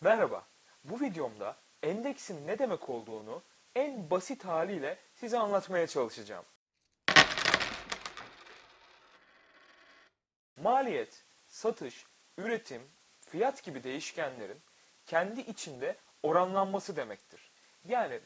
Merhaba. Bu videomda endeksin ne demek olduğunu en basit haliyle size anlatmaya çalışacağım. Maliyet, satış, üretim, fiyat gibi değişkenlerin kendi içinde oranlanması demektir. Yani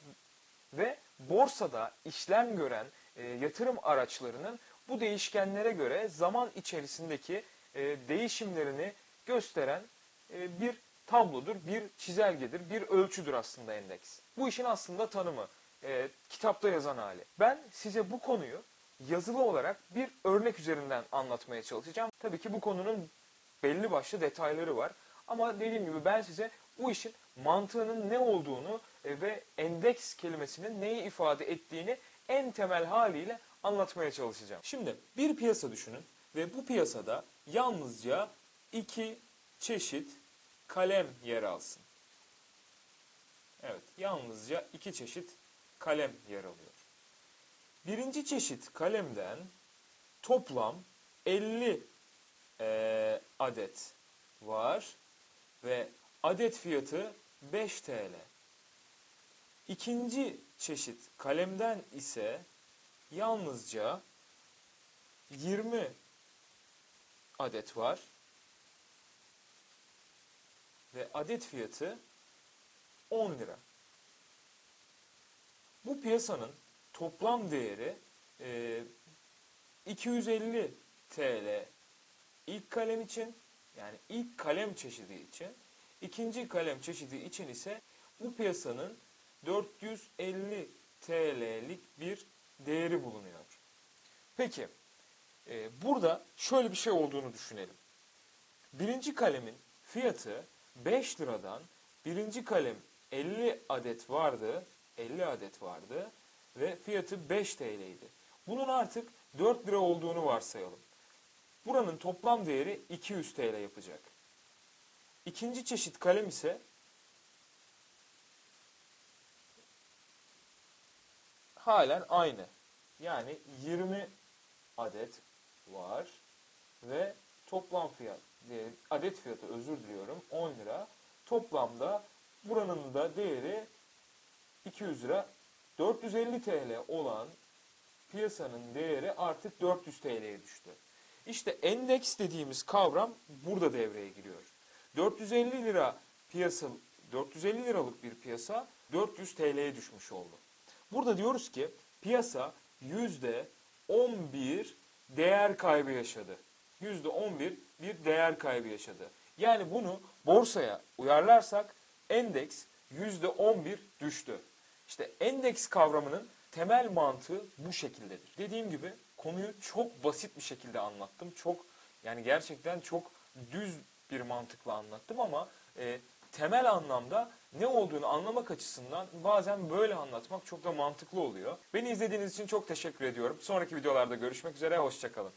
ve borsada işlem gören e, yatırım araçlarının bu değişkenlere göre zaman içerisindeki e, değişimlerini gösteren e, bir tablodur, bir çizelgedir, bir ölçüdür aslında endeks. Bu işin aslında tanımı, e, kitapta yazan hali. Ben size bu konuyu yazılı olarak bir örnek üzerinden anlatmaya çalışacağım. Tabii ki bu konunun belli başlı detayları var. Ama dediğim gibi ben size bu işin mantığının ne olduğunu e, ve endeks kelimesinin neyi ifade ettiğini en temel haliyle anlatmaya çalışacağım. Şimdi bir piyasa düşünün ve bu piyasada yalnızca iki çeşit kalem yer alsın. Evet, yalnızca iki çeşit kalem yer alıyor. Birinci çeşit kalemden toplam 50 eee, adet var ve adet fiyatı 5 TL. İkinci çeşit kalemden ise yalnızca 20 adet var ve adet fiyatı 10 lira. Bu piyasanın toplam değeri e, 250 TL ilk kalem için yani ilk kalem çeşidi için ikinci kalem çeşidi için ise bu piyasanın 450 TL'lik bir değeri bulunuyor. Peki e, burada şöyle bir şey olduğunu düşünelim. Birinci kalemin fiyatı 5 liradan birinci kalem 50 adet vardı. 50 adet vardı ve fiyatı 5 TL'ydi. Bunun artık 4 lira olduğunu varsayalım. Buranın toplam değeri 200 TL yapacak. İkinci çeşit kalem ise halen aynı. Yani 20 adet var ve toplam fiyat adet fiyatı özür diliyorum 10 lira. Toplamda buranın da değeri 200 lira. 450 TL olan piyasanın değeri artık 400 TL'ye düştü. İşte endeks dediğimiz kavram burada devreye giriyor. 450 lira piyasa 450 liralık bir piyasa 400 TL'ye düşmüş oldu. Burada diyoruz ki piyasa yüzde 11 değer kaybı yaşadı. Yüzde 11 bir değer kaybı yaşadı. Yani bunu borsaya uyarlarsak endeks yüzde 11 düştü. İşte endeks kavramının temel mantığı bu şekildedir. Dediğim gibi konuyu çok basit bir şekilde anlattım. Çok yani gerçekten çok düz bir mantıkla anlattım ama e, temel anlamda ne olduğunu anlamak açısından bazen böyle anlatmak çok da mantıklı oluyor. Beni izlediğiniz için çok teşekkür ediyorum. Sonraki videolarda görüşmek üzere, hoşçakalın.